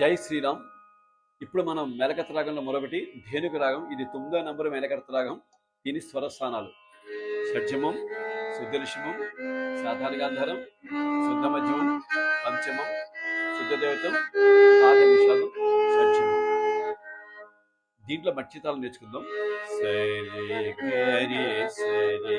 జై శ్రీరామ్. ఇప్పుడు మనం మెలకత్త రాగంలో మరొకటి ధేనుక రాగం. ఇది తొమ్మిదో నంబర్ మెలకత్త రాగం. దీని స్వరస్థానాలు షడ్జమం శుద్ధరిషమం సాధారణ గాంధారం శుద్ధ మధ్యమం పంచమం శుద్ధ దేవతం ప్రాథమిషాలు షడ్జమం. దీంట్లో మత్స్యతాలు నేర్చుకుందాం. సరి గరి సరి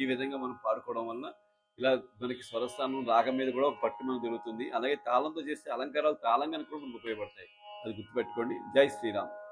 ఈ విధంగా మనం పాడుకోవడం వల్ల ఇలా మనకి స్వరస్థానం రాగం మీద కూడా పట్టు మనం దొరుకుతుంది. అలాగే తాళంతో చేసే అలంకారాలు తాళంగా కూడా మనకు ఉపయోగపడతాయి. అది గుర్తుపెట్టుకోండి. జై శ్రీరామ్.